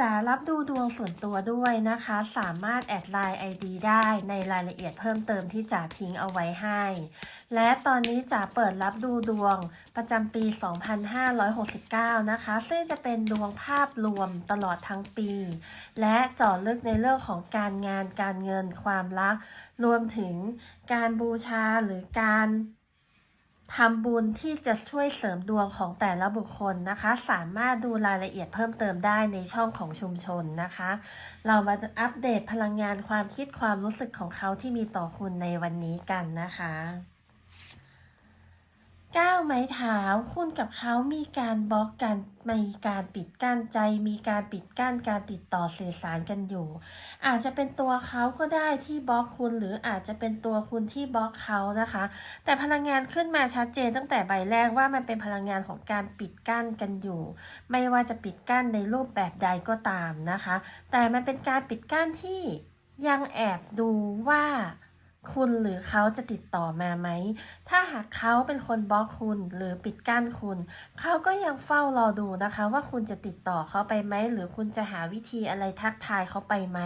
จะรับดูดวงส่วนตัวด้วยนะคะ สามารถแอดไลน์ ID ได้ในรายละเอียดเพิ่มเติมที่จ๋าทิ้งเอาไว้ให้ และตอนนี้จ๋าเปิดรับดูดวงประจำปี 2569 นะคะ ซึ่งจะเป็นดวงภาพรวมตลอดทั้งปี และเจาะลึกในเรื่องของการงานการเงินความรัก รวมถึงการบูชาหรือการ ทำบุญที่จะช่วยเสริมดวงของแต่ละบุคคลนะคะ สามารถดูรายละเอียดเพิ่มเติมได้ในช่องของชุมชนนะคะ เรามาอัปเดตพลังงานความคิดความรู้สึกของเขาที่มีต่อคุณในวันนี้กันนะคะ ก้าวไม้เท้าคุณกับเขามีการบล็อกกันมีการปิดกั้นใจ มีการปิดกั้นการติดต่อสื่อสารกันอยู่ อาจจะเป็นตัวเขาก็ได้ที่บล็อกคุณ หรืออาจจะเป็นตัวคุณที่บล็อกเขานะคะ แต่พลังงานขึ้นมาชัดเจนตั้งแต่ใบแรกว่ามันเป็นพลังงานของการปิดกั้นกันอยู่ ไม่ว่าจะปิดกั้นในรูปแบบใดก็ตามนะคะ แต่มันเป็นการปิดกั้นที่ยังแอบดูว่า คุณหรือเขาจะติดต่อมาไหม ถ้าหากเขาเป็นคนบล็อกคุณหรือปิดกั้นคุณ เขาก็ยังเฝ้ารอดูนะคะ ว่าคุณจะติดต่อเขาไปไหม หรือคุณจะหาวิธีอะไรทักทายเขาไปไหม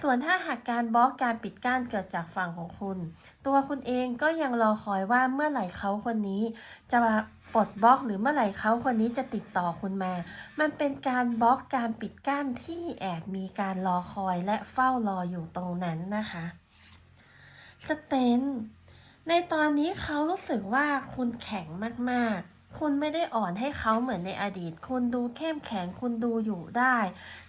ส่วนถ้าหากการบล็อกการปิดกั้นเกิดจากฝั่งของคุณ ตัวคุณเองก็ยังรอคอยว่าเมื่อไหร่เขาคนนี้ จะมาปลดบล็อกหรือเมื่อไหร่เขาคนนี้จะติดต่อคุณมา มันเป็นการบล็อกการปิดกั้นที่แอบมีการรอคอยและเฝ้ารออยู่ตรงนั้นนะคะ สเตนในตอนนี้เขารู้สึกว่าคุณแข็งมากๆ คุณไม่ได้อ่อนให้เขาเหมือนในอดีต คุณดูเข้มแข็ง คุณดูอยู่ได้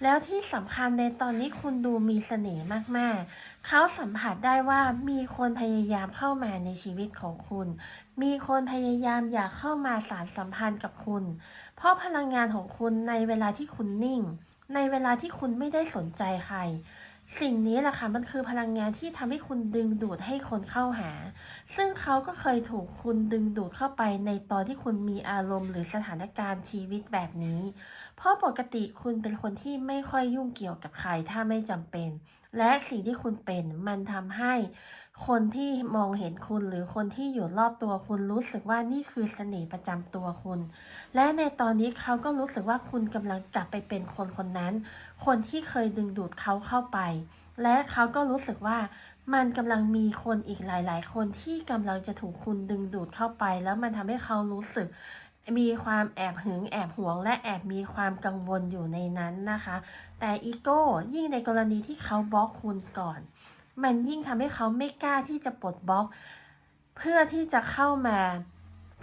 แล้วที่สำคัญในตอนนี้คุณดูมีเสน่ห์มากๆ เขาสัมผัสได้ว่ามีคนพยายามเข้ามาในชีวิตของคุณ มีคนพยายามอยากเข้ามาสารสัมพันธ์กับคุณ เพราะพลังงานของคุณในเวลาที่คุณนิ่ง ในเวลาที่คุณไม่ได้สนใจใคร สิ่งนี้แหละค่ะมันคือพลังงานที่ทำให้คุณดึงดูดให้คนเข้าหา ซึ่งเขาก็เคยถูกคุณดึงดูดเข้าไปในตอนที่คุณมีอารมณ์ หรือสถานการณ์ชีวิตแบบนี้ เพราะปกติคุณเป็นคนที่ไม่ค่อยยุ่งเกี่ยวกับใครถ้าไม่จำเป็น และสิ่งที่คุณเป็นมันทำให้ คนที่มองเห็นคุณหรือคนที่อยู่รอบตัวคุณรู้สึกว่านี่คือเสน่ห์ประจำตัวคุณ และในตอนนี้เขาก็รู้สึกว่าคุณกำลังกลับไปเป็นคนคนนั้น คนที่เคยดึงดูดเขาเข้าไป และเขาก็รู้สึกว่ามันกำลังมีคนอีกหลาย ๆ คนที่กำลังจะถูกคุณดึงดูดเข้าไป แล้วมันทำให้เขารู้สึกมีความแอบหึงแอบหวง และแอบมีความกังวลอยู่ในนั้นนะคะ แต่อีโก้ยิ่งในกรณีที่เขาบล็อกคุณก่อน มันยิ่งทำให้เขาไม่กล้าที่จะปลดบล็อก เพื่อที่จะเข้ามา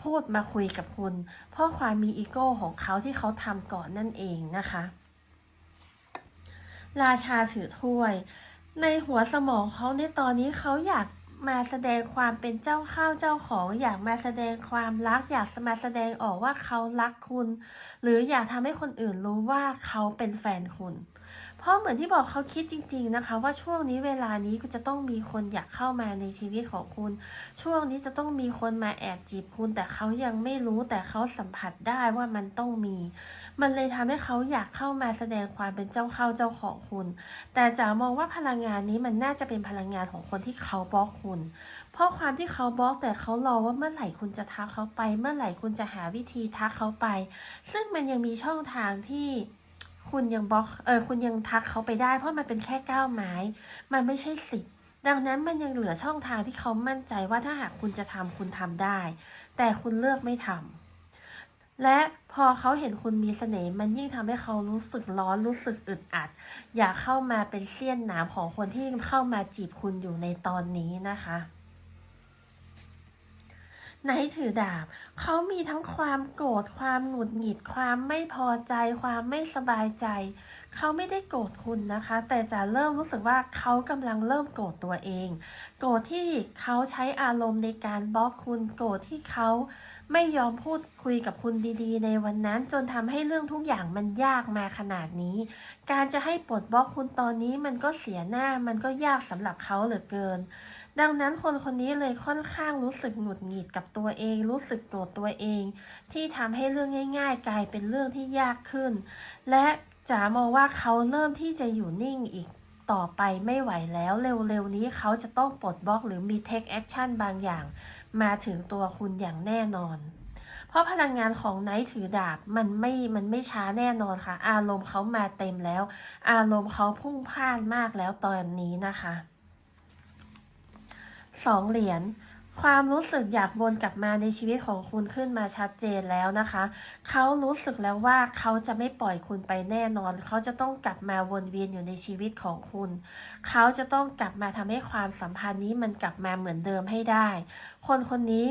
พูดมาคุยกับคุณ เพราะความมีอีโก้ของเขาที่เขาทำก่อนนั่นเองนะคะ ราชาถือถ้วย ในหัวสมองเขาในตอนนี้เขาอยาก มาแสดงความเป็นเจ้าข้าวเจ้าของ อยากมาแสดงความรัก อยากมาแสดงออกว่าเขารักคุณ หรืออยากทำให้คนอื่นรู้ว่าเขาเป็นแฟนคุณ เพราะเหมือนที่บอกเขาคิดจริง ๆนะคะ ว่าช่วงนี้เวลานี้ก็จะต้องมีคนอยากเข้ามาในชีวิตของคุณ ช่วงนี้จะต้องมีคนมาแอบจีบคุณ แต่เขายังไม่รู้แต่เขาสัมผัสได้ว่ามันต้องมี มันเลยทำให้เขาอยากเข้ามาแสดงความเป็นเจ้าข้าวเจ้าของคุณ แต่จ๋ามองว่าพลังงานนี้มันน่าจะเป็นพลังงานของคนที่เขาบล็อกคุณเพราะความที่เขาบล็อกแต่เขารอว่าเมื่อไหร่คุณจะทักเขาไป เมื่อไหร่คุณจะหาวิธีทักเขาไป ซึ่งมันยังมีช่องทางที่คุณยังบล็อกเออคุณยังทักเขาไปได้ เพราะมันเป็นแค่ก้าวไม้ มันไม่ใช่สิบดังนั้นมันยังเหลือช่องทางที่เขามั่นใจว่าถ้าหากคุณจะทำคุณทำได้ แต่คุณเลือกไม่ทำ และพอเขาเห็นคุณมีเสน่ห์มันยิ่งทำให้เขารู้สึกร้อนรู้สึกอึดอัด อยากเข้ามาเป็นเสี้ยนหนามของคนที่เข้ามาจีบคุณอยู่ในตอนนี้นะคะ ไนถือดาบ เขามีทั้งความโกรธ ความหงุดหงิด ความไม่พอใจ ความไม่สบายใจ เขาไม่ได้โกรธคุณนะคะ แต่จะเริ่มรู้สึกว่าเขากำลังเริ่มโกรธตัวเอง โกรธที่เขาใช้อารมณ์ในการบล็อกคุณ โกรธที่เขาไม่ยอมพูดคุยกับคุณดีๆ ในวันนั้น จนทำให้เรื่องทุกอย่างมันยากมาขนาดนี้ การจะให้ปลดบล็อกคุณตอนนี้มันก็เสียหน้า มันก็ยากสำหรับเขาเหลือเกิน ดังนั้นคนคนนี้เลยค่อนข้างรู้สึกหงุดหงิดกับตัวเอง รู้สึกโกรธตัวเอง ที่ทำให้เรื่องง่าย ๆ กลายเป็นเรื่องที่ยากขึ้น และจ๋ามองว่าเขาเริ่มที่จะอยู่นิ่งอีกต่อไปไม่ไหวแล้วเร็วๆนี้เขาจะต้องปลดบล็อกหรือมี take action บางอย่าง มาถึงตัวคุณอย่างแน่นอน เพราะพลังงานของไนท์ถือดาบมันไม่มันไม่ช้าแน่นอนค่ะ อารมณ์เขามาเต็มแล้ว อารมณ์เขาพุ่งพล่านมากแล้วตอนนี้นะคะ สองเหรียญความรู้สึกอยากวนกลับมาในชีวิตของคุณขึ้นมาชัดเจนแล้วนะคะ เขารู้สึกแล้วว่าเขาจะไม่ปล่อยคุณไปแน่นอน เขาจะต้องกลับมาวนเวียนอยู่ในชีวิตของคุณ เขาจะต้องกลับมาทำให้ความสัมพันธ์นี้มันกลับมาเหมือนเดิมให้ได้ คนคนนี้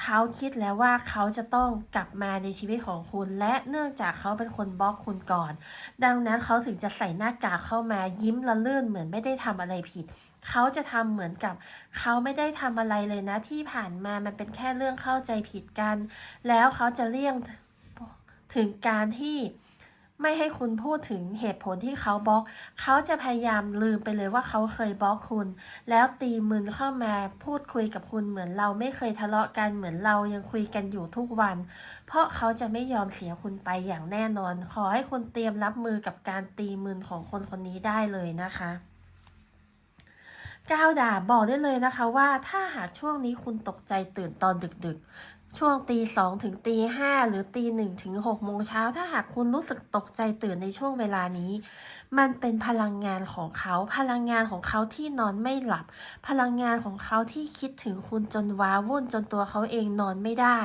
เขาคิดแล้วว่าเขาจะต้องกลับมาในชีวิตของคุณ และเนื่องจากเขาเป็นคนบล็อกคุณก่อน ดังนั้นเขาถึงจะใส่หน้ากากเข้ามายิ้มละลื่นเหมือนไม่ได้ทำอะไรผิด เขาจะทำเหมือนกับ เขาไม่ได้ทำอะไรเลยนะที่ผ่านมามันเป็นแค่เรื่องเข้าใจผิดกัน แล้วเขาจะเลี่ยงถึงการที่ไม่ให้คุณพูดถึงเหตุผลที่เขาบล็อก เขาจะพยายามลืมไปเลยว่าเขาเคยบล็อกคุณ แล้วตีมือเข้ามาพูดคุยกับคุณเหมือนเราไม่เคยทะเลาะกันเหมือนเรายังคุยกันอยู่ทุกวัน เพราะเขาจะไม่ยอมเสียคุณไปอย่างแน่นอน ขอให้คุณเตรียมรับมือกับการตีมือของคนคนนี้ได้เลยนะคะ ก้าวดาบบอกได้เลยนะคะว่าถ้าหากช่วงนี้คุณตกใจตื่นตอนดึก ช่วงตีสองถึงตีห้าหรือตีหนึ่งถึงหกโมงเช้า ถ้าหากคุณรู้สึกตกใจตื่นในช่วงเวลานี้ มันเป็นพลังงานของเขา พลังงานของเขาที่นอนไม่หลับ พลังงานของเขาที่คิดถึงคุณจนว้าวุ่นจนตัวเขาเองนอนไม่ได้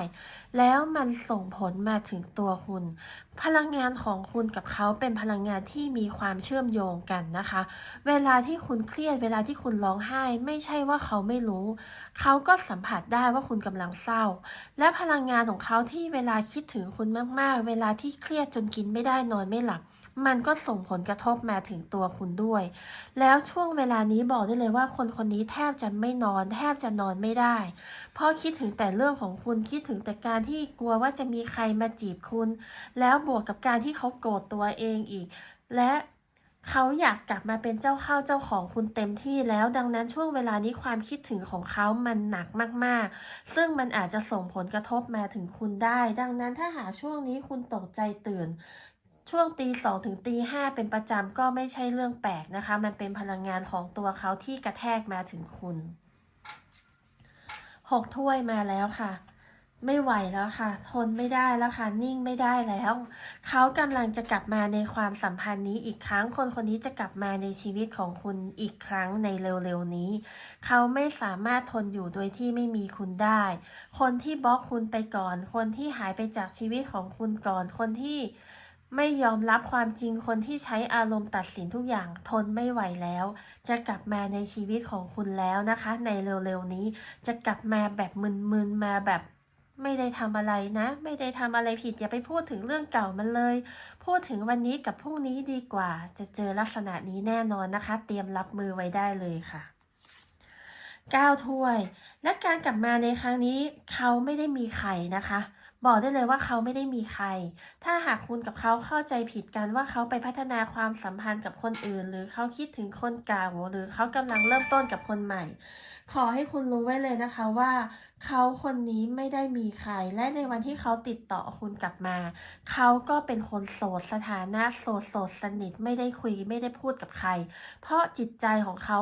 แล้วมันส่งผลมาถึงตัวคุณ พลังงานของคุณกับเขาเป็นพลังงานที่มีความเชื่อมโยงกันนะคะ เวลาที่คุณเครียดเวลาที่คุณร้องไห้ ไม่ใช่ว่าเขาไม่รู้ เขาก็สัมผัสได้ว่าคุณกำลังเศร้าและพลังงานของเขาที่เวลาคิดถึงคุณมากๆ เวลาที่เครียดจนกินไม่ได้นอนไม่หลับ มันก็ส่งผลกระทบมาถึงตัวคุณด้วย แล้วช่วงเวลานี้บอกได้เลยว่าคนคนนี้แทบจะไม่นอน แทบจะนอนไม่ได้ เพราะคิดถึงแต่เรื่องของคุณคิดถึงแต่การที่กลัวว่าจะมีใครมาจีบคุณ แล้วบวกกับการที่เขาโกรธตัวเองอีก และ เขาอยากกลับมาเป็นเจ้าข้าเจ้าของคุณเต็มที่แล้วดังนั้นช่วงเวลานี้ความคิดถึงของเขามันหนักมากๆ ซึ่งมันอาจจะส่งผลกระทบมาถึงคุณได้ ดังนั้นถ้าหากช่วงนี้คุณตกใจตื่น ช่วงตีสองถึงตีห้าเป็นประจำก็ไม่ใช่เรื่องแปลกนะคะ มันเป็นพลังงานของตัวเขาที่กระแทกมาถึงคุณหกถ้วยมาแล้วค่ะ ไม่ไหวแล้วค่ะ ทนไม่ได้แล้วค่ะ นิ่งไม่ได้แล้ว เขากำลังจะกลับมาในความสัมพันธ์นี้อีกครั้ง คนคนนี้จะกลับมาในชีวิตของคุณอีกครั้งในเร็วๆนี้ เขาไม่สามารถทนอยู่โดยที่ไม่มีคุณได้ คนที่บล็อกคุณไปก่อน คนที่หายไปจากชีวิตของคุณก่อน คนที่ไม่ยอมรับความจริงคนที่ใช้อารมณ์ตัดสินทุกอย่างทนไม่ไหวแล้ว จะกลับมาในชีวิตของคุณแล้วนะคะ ในเร็วๆนี้จะกลับมาแบบมึนๆมาแบบ ไม่ได้ทำอะไรนะ ไม่ได้ทำอะไรผิดอย่าไปพูดถึงเรื่องเก่ามันเลย พูดถึงวันนี้กับพรุ่งนี้ดีกว่า จะเจอลักษณะนี้แน่นอนนะคะ เตรียมรับมือไว้ได้เลยค่ะ 9 ถ้วย และการกลับมาในครั้งนี้เขาไม่ได้มีใครนะคะ บอกได้เลยว่าเขาไม่ได้มีใคร ถ้าหากคุณกับเขาเข้าใจผิดกันว่าเขาไปพัฒนาความสัมพันธ์กับคนอื่น หรือเขาคิดถึงคนเก่าหรือเขากำลังเริ่มต้นกับคนใหม่ ขอให้คุณรู้ไว้เลยนะคะว่า เขาคนนี้ไม่ได้มีใคร และในวันที่เขาติดต่อคุณกลับมา เขาก็เป็นคนโสดสถานะโสดโสดสนิทไม่ได้คุยไม่ได้พูดกับใคร เพราะจิตใจของเขา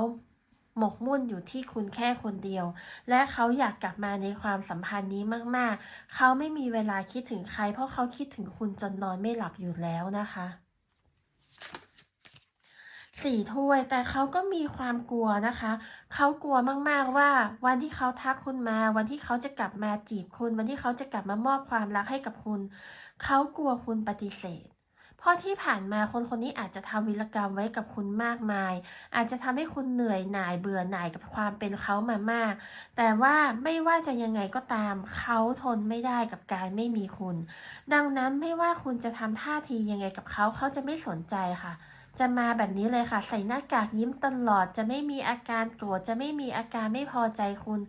หมกมุ่นอยู่ที่คุณแค่คนเดียว และเขาอยากกลับมาในความสัมพันธ์นี้มากๆ เขาไม่มีเวลาคิดถึงใคร เพราะเขาคิดถึงคุณจนนอนไม่หลับอยู่แล้วนะคะสี่ถ้วยแต่เขาก็มีความกลัวนะคะ เขากลัวมากๆว่าวันที่เขาทักคุณมา วันที่เขาจะกลับมาจีบคุณ วันที่เขาจะกลับมามอบความรักให้กับคุณ เขากลัวคุณปฏิเสธ เพราะที่ผ่านมาคนคนนี้อาจจะทำวิรกรรมไว้กับคุณมากมาย อาจจะทำให้คุณเหนื่อยหน่ายเบื่อหน่ายกับความเป็นเขามามาก แต่ว่าไม่ว่าจะยังไงก็ตามเขาทนไม่ได้กับการไม่มีคุณ ดังนั้นไม่ว่าคุณจะทำท่าทียังไงกับเขาเขาจะไม่สนใจค่ะ จะมาแบบนี้เลยค่ะ ใส่หน้ากากยิ้มตลอด จะไม่มีอาการโกรธจะไม่มีอาการไม่พอใจคุณ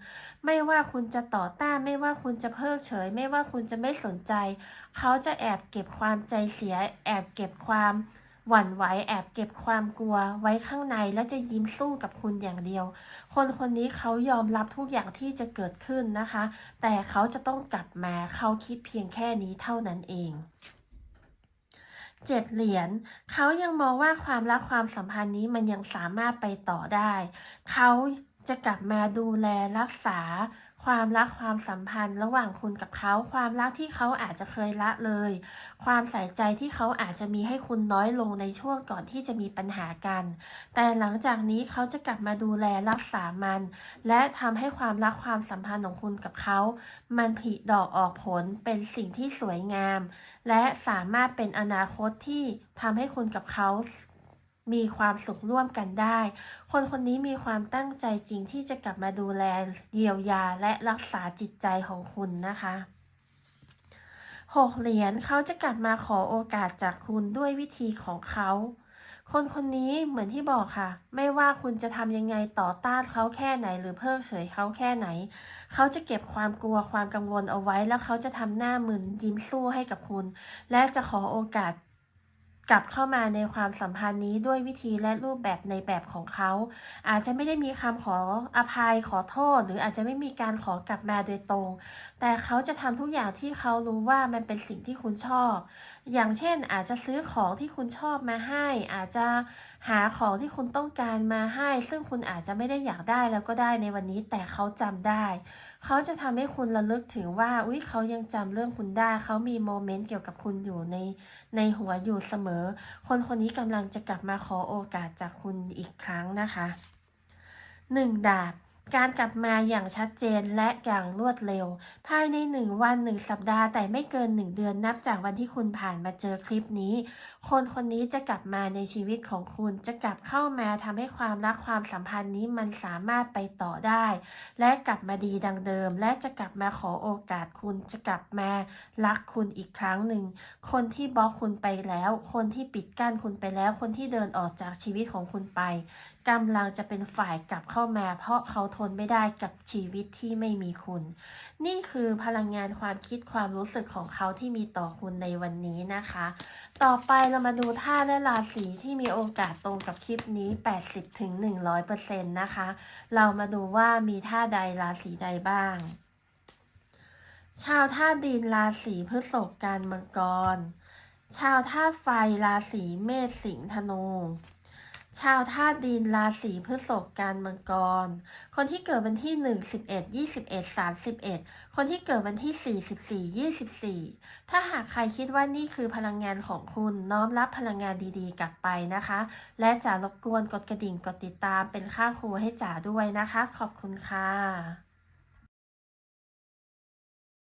ไม่ว่าคุณจะต่อต้าน ไม่ว่าคุณจะเพิกเฉย ไม่ว่าคุณจะไม่สนใจ เขาจะแอบเก็บความใจเสีย แอบเก็บความหวั่นไหวแอบเก็บความกลัวไว้ข้างในแล้วจะยิ้มสู้กับคุณอย่างเดียว คนคนนี้เขายอมรับทุกอย่างที่จะเกิดขึ้นนะคะ แต่เขาจะต้องกลับมาเขาคิดเพียงแค่นี้เท่านั้นเอง เจ็ดเหรียญเขายังมองว่าความรักความสัมพันธ์นี้มันยังสามารถไปต่อได้เขา จะกลับมาดูแลรักษา ความรักความสัมพันธ์ระหว่างคุณกับเขา ความรักที่เขาอาจจะเคยละเลย ความใส่ใจที่เขาอาจจะมีให้คุณน้อยลงในช่วงก่อนที่จะมีปัญหากัน แต่หลังจากนี้เขาจะกลับมาดูแลรักษามัน และทำให้ความรักความสัมพันธ์ของคุณกับเขา มันผลิดอกออกผลเป็นสิ่งที่สวยงาม และสามารถเป็นอนาคตที่ทำให้คุณกับเขา มีความสุขร่วมกันได้ คนคนนี้มีความตั้งใจจริงที่จะกลับมาดูแลเยียวยาและรักษาจิตใจของคุณนะคะหกเหรียญเขาจะกลับมาขอโอกาสจากคุณด้วยวิธีของเขา คนคนนี้เหมือนที่บอกค่ะ ไม่ว่าคุณจะทำยังไงต่อต้านเขาแค่ไหน หรือเพิกเฉยเขาแค่ไหน เขาจะเก็บความกลัวความกังวลเอาไว้ แล้วเขาจะทำหน้ามึนยิ้มสู้ให้กับคุณ และจะขอโอกาส กลับเข้ามาในความสัมพันธ์นี้ด้วยวิธีและรูปแบบในแบบของเขา อาจจะไม่ได้มีคำขออภัยขอโทษ หรืออาจจะไม่มีการขอกลับมาโดยตรง แต่เขาจะทำทุกอย่างที่เขารู้ว่ามันเป็นสิ่งที่คุณชอบ อย่างเช่น อาจจะซื้อของที่คุณชอบมาให้ อาจจะหาของที่คุณต้องการมาให้ ซึ่งคุณอาจจะไม่ได้อยากได้แล้วก็ได้ในวันนี้ แต่เขาจำได้ เขาจะทำให้คุณระลึกถึงว่า อุ๊ยเขายังจำเรื่องคุณได้ เขามีโมเมนต์เกี่ยวกับคุณอยู่ในในหัวอยู่เสมอ คนคนนี้กำลังจะกลับมาขอโอกาสจากคุณอีกครั้งนะคะหนึ่งดาบ การกลับมาอย่างชัดเจนและอย่างรวดเร็ว ภายในหนึ่งวันหนึ่งสัปดาห์แต่ไม่เกินหนึ่งเดือนนับจากวันที่คุณผ่านมาเจอคลิปนี้ คนคนนี้จะกลับมาในชีวิตของคุณจะกลับเข้ามาทำให้ความรักความสัมพันธ์นี้มันสามารถไปต่อได้ และกลับมาดีดังเดิม และจะกลับมาขอโอกาสคุณจะกลับมารักคุณอีกครั้งหนึ่ง คนที่บล็อกคุณไปแล้ว คนที่ปิดกั้นคุณไปแล้ว คนที่เดินออกจากชีวิตของคุณไป กำลังจะเป็นฝ่ายกลับเข้ามา เพราะเขาทนไม่ได้กับชีวิตที่ไม่มีคุณ นี่คือพลังงานความคิดความรู้สึกของเขาที่มีต่อคุณในวันนี้นะคะ ต่อไปเรามาดูท่าและราศีที่มีโอกาสตรงกับคลิปนี้ 80ถึง100%นะคะ เรามาดูว่ามีท่าใดราศีใดบ้าง ชาวธาตุดินราศีพฤษภการมังกร ชาวธาตุไฟราศีเมษสิงห์ธนู ชาวธาตุดินราศีพฤษภการมังกร คนที่เกิดวันที่ 1 11 21 31 คนที่เกิดวันที่44 24 ถ้าหากใครคิดว่านี่คือพลังงานของคุณน้อมรับพลังงานดีๆ กลับไปนะคะ และจะรบกวนกดกระดิ่งกดติดตามเป็นค่าครูให้จ๋าด้วยนะคะ ขอบคุณค่ะ